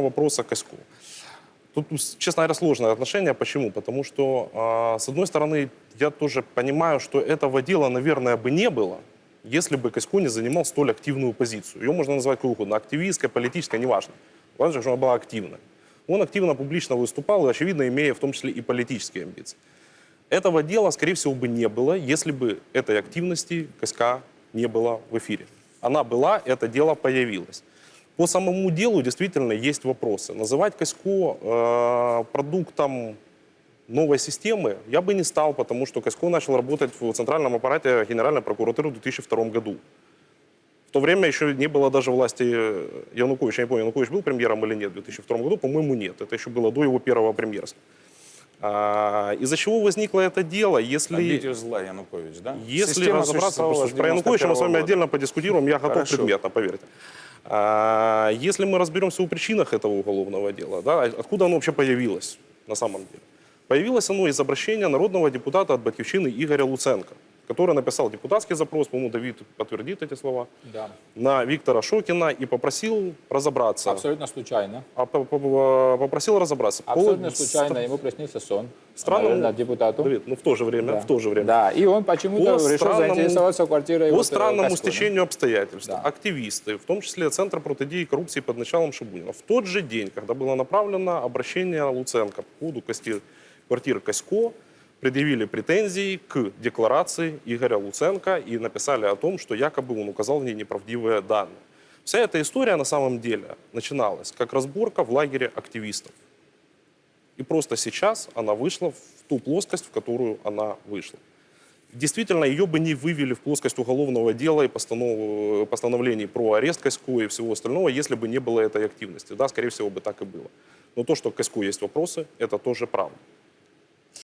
вопроса Коську. Тут, честно говоря, сложное отношение. Почему? Потому что, а, с одной стороны, я тоже понимаю, что этого дела, наверное, бы не было, если бы Косько не занимал столь активную позицию. Ее можно назвать как угодно, активистская, политическая, неважно. Важно, что она была активной. Он активно публично выступал, и, очевидно, имея в том числе и политические амбиции. Этого дела, скорее всего, бы не было, если бы этой активности Коська не было в эфире. Она была, это дело появилось. По самому делу действительно есть вопросы. Называть Косько э, продуктом новой системы я бы не стал, потому что Косько начал работать в центральном аппарате Генеральной прокуратуры в 2002 году. В то время еще не было даже власти э, Януковича. Я не помню, Янукович был премьером или нет в 2002 году. По-моему, нет. Это еще было до его первого премьерства. А, из-за чего возникло это дело, если... Обитель зла Янукович, да? Если Система разобраться, про Януковича мы с вами 91 отдельно подискутируем, я готов Хорошо. предметно, поверьте. А, Если мы разберемся в причинах этого уголовного дела, да, откуда оно вообще появилось на самом деле? Появилось оно из обращения народного депутата от Батьковщины Игоря Луценко, который написал депутатский запрос, по-моему, Давид подтвердит эти слова, Да. на Виктора Шокина и попросил разобраться. Абсолютно случайно. А по- по- попросил разобраться. По Абсолютно ст- случайно ему приснился сон. Странному- Наверное, депутату. Давид, ну в то же время, Да. в то же время. Да, и он почему-то По решил странному- заинтересоваться квартирой. По вот, странному Касько, да. стечению обстоятельств Да. активисты, в том числе Центр протидии коррупции под началом Шабунина, в тот же день, когда было направлено обращение Луценко по поводу квартиры Косько, предъявили претензии к декларации Игоря Луценко и написали о том, что якобы он указал в ней неправдивые данные. Вся эта история на самом деле начиналась как разборка в лагере активистов. И просто сейчас она вышла в ту плоскость, в которую она вышла. Действительно, ее бы не вывели в плоскость уголовного дела и постанов- постановлений про арест Косько и всего остального, если бы не было этой активности. Да, скорее всего, бы так и было. Но то, что к Коську есть вопросы, это тоже правда.